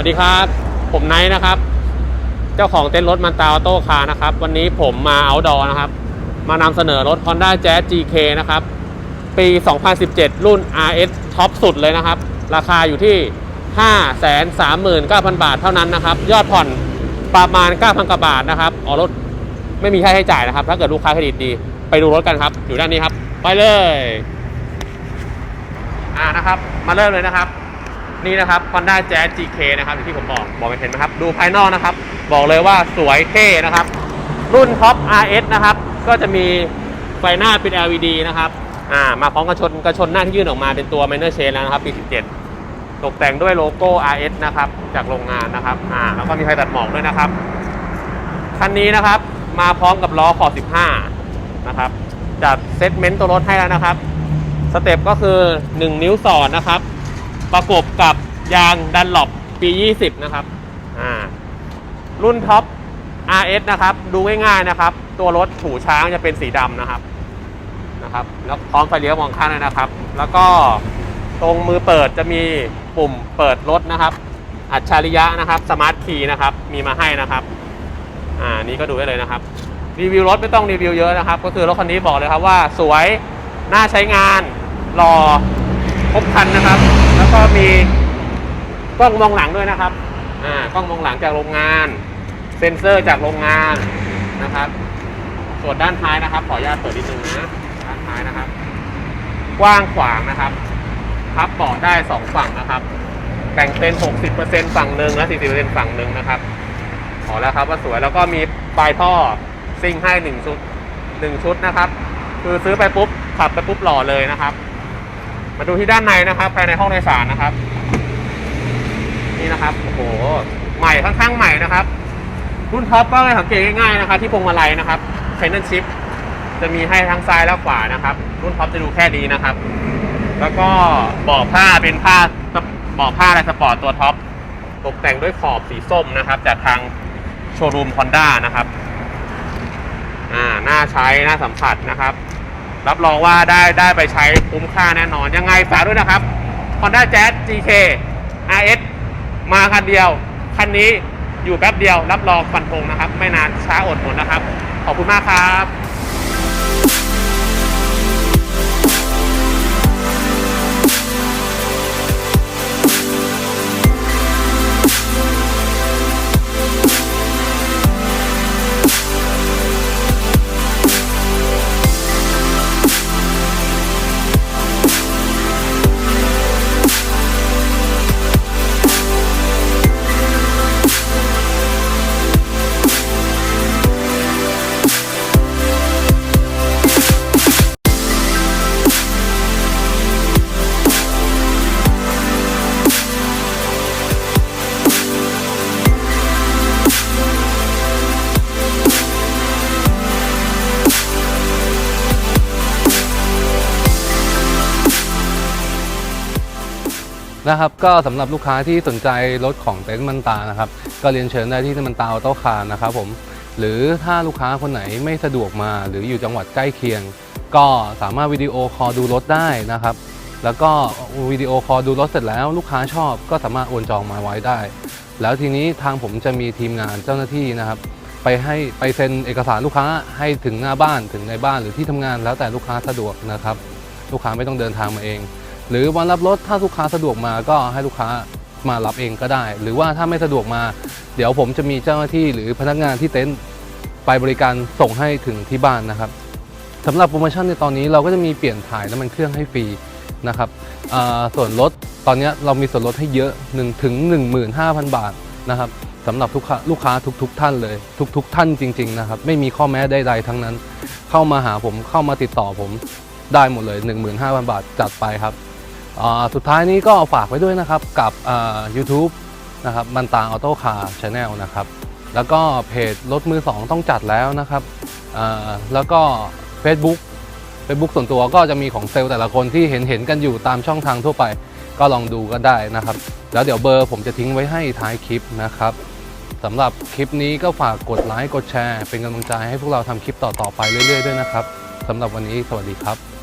วัสดีครับ ผมไนท์นะครับ เจ้าของเต้นรถมันตาออโต้คาร์นะครับ วันนี้ผมมาเอาดอนะครับ มานำเสนอรถ Honda Jazz GK นะครับ ปี 2017 รุ่น RS ท็อปสุดเลยนะครับ ราคาอยู่ที่ 539,000 บาทเท่านั้นนะครับ ยอดผ่อนประมาณ 9,000กว่าบาทนะครับออรถไม่มีค่าใช้จ่ายนะครับ ถ้าเกิดลูกค้าเครดิตดี ไปดูรถกันครับ อยู่ด้านนี้ครับ ไปเลย อ่านะครับ มาเริ่มเลยนะครับ นี่นะครับ Honda Jazz GK นะครับที่ผมบอกบอกไปเห็นไหมครับ ดูภายนอกนะครับ บอกเลยว่าสวยเท่นะครับ รุ่นท็อป RS นะครับ ก็จะมีไฟหน้าเป็น LED นะครับอ่ามาพร้อมกระชนกระชนหน้าที่ยื่นออกมาเป็นตัว Minor Chain แล้วนะครับปี 17 ตกแต่งด้วยโลโก้ RS นะครับ จากโรงงานนะครับอ่าแล้วก็มีไฟตัดหมอกด้วยนะครับคันนี้นะครับมาพร้อมกับล้อขอบ15 นะครับจัดเซตเมนต์ตัวรถให้แล้วนะครับสเต็ปก็คือ 1 นิ้วสอนนะครับ ประกบกับยางดันหลบปี 20 นะครับอ่ารุ่นท็อป RS นะครับ ดูง่ายๆนะครับ ตัวรถถูช้างจะเป็นสีดำนะครับนะครับ แล้วพร้อมไฟเลี้ยวมองข้างด้วยนะครับ แล้วก็ตรงมือเปิดจะมีปุ่มเปิดรถนะครับ อัจฉริยะนะครับสมาร์ทคีย์นะครับ มีมาให้นะครับ อ่านี่ก็ดูได้เลยนะครับ รีวิวรถไม่ต้องรีวิวเยอะนะครับ ก็คือรถคันนี้บอกเลยครับว่าสวย น่าใช้งานรอครบคันนะครับ ก็มีกล้องมองหลังด้วยนะครับอ่ากล้องมองหลังจากโรงงาน เซ็นเซอร์จากโรงงานนะครับ ส่วนด้านท้ายนะครับ ขออนุญาตเปิดนิดนึงนะด้านท้ายนะครับ กว้างขวางนะครับพับเบาะได้สองฝั่งนะครับแบ่งเป็น 60%ฝั่งหนึ่งและ 40%ฝั่งหนึ่งนะครับขอแล้วครับว่าสวยแล้วก็มีปลายท่อซิ่งให้หนึ่งชุดหนึ่งชุดนะครับ คือซื้อไปปุ๊บขับไปปุ๊บหล่อเลยนะครับ มาดูที่ด้านในนะครับภายในห้องโดยสารนะครับ นี่นะครับโอ้โหใหม่ค่อนข้างใหม่นะครับ รุ่นท็อปก็สังเกตง่ายๆนะครับ ที่พวงมาลัยนะครับเฟนเนอร์ชิพจะมีให้ทั้งซ้ายและขวานะครับ รุ่นท็อปจะดูแค่ดีนะครับ แล้วก็บาะผ้าเป็นผ้าเบาะผ้าลายสปอร์ตตัวท็อปตกแต่งด้วยขอบสีส้มนะครับ จากทางโชว์รูม Honda นะครับอ่าหน่าใช้หน่าสัมผัสนะครับ รับรองว่าได้ได้ไปใช้คุ้มค่าแน่นอน ยังไงฝากด้วยนะครับ Honda Jazz GK RS มาคันเดียว คันนี้อยู่แป๊บเดียว รับรองฟันธงนะครับ ไม่นานช้าอดหมดนะครับ ขอบคุณมากครับ นะครับก็สำหรับลูกค้าที่สนใจรถของเต็นท์มันตานะครับ ก็เรียนเชิญได้ที่มันตาออโต้คาร์นะครับผมหรือถ้าลูกค้าคนไหนไม่สะดวกมา หรืออยู่จังหวัดใกล้เคียง ก็สามารถวิดีโอคอลดูรถได้นะครับ แล้วก็วิดีโอคอลดูรถเสร็จแล้ว ลูกค้าชอบก็สามารถโอนจองมาไว้ได้ แล้วทีนี้ทางผมจะมีทีมงานเจ้าหน้าที่นะครับ ไปให้ไปเซ็นเอกสารลูกค้าให้ถึงหน้าบ้านถึงในบ้านหรือที่ทำงานแล้วแต่ลูกค้าสะดวกนะครับ ลูกค้าไม่ต้องเดินทางมาเอง หรือวันรับรถถ้าลูกค้าสะดวกมาก็ให้ลูกค้ามารับเองก็ได้ หรือว่าถ้าไม่สะดวกมา เดี๋ยวผมจะมีเจ้าหน้าที่หรือพนักงานที่เต็นท์ไปบริการส่งให้ถึงที่บ้านนะครับสำหรับโปรโมชั่นในตอนนี้เราก็จะมีเปลี่ยนถ่ายน้ำมันเครื่องให้ฟรีนะครับส่วนลดตอนนี้เรามีส่วนลดให้เยอะ1ถึง15,000 บาทนะครับสำหรับลูกค้าลูกค้าทุกๆท่านเลย ทุกๆท่านจริง ๆ นะครับ ไม่มีข้อแม้ใดๆทั้งนั้น เข้ามาหาผมเข้ามาติดต่อผมได้หมดเลย 15,000 บาทจัดไปครับ สุดท้ายนี้ก็ฝากไว้ด้วยนะครับกับอ่า YouTube นะครับมันตางออโต้คาร์ชาแนลนะครับ แล้วก็เพจรถมือ2ต้องจัดแล้วนะครับแล้วก็ Facebook Facebook ส่วนตัวก็จะมีของเซลล์แต่ละคนที่เห็นเห็นกันอยู่ตามช่องทางทั่วไป ก็ลองดูก็ได้นะครับ แล้วเดี๋ยวเบอร์ผมจะทิ้งไว้ให้ท้ายคลิปนะครับสำหรับคลิปนี้ก็ฝากกดไลค์กดแชร์ เป็นกำลังใจให้พวกเราทำคลิปต่อๆไปเรื่อยๆด้วยนะครับสำหรับวันนี้สวัสดีครับ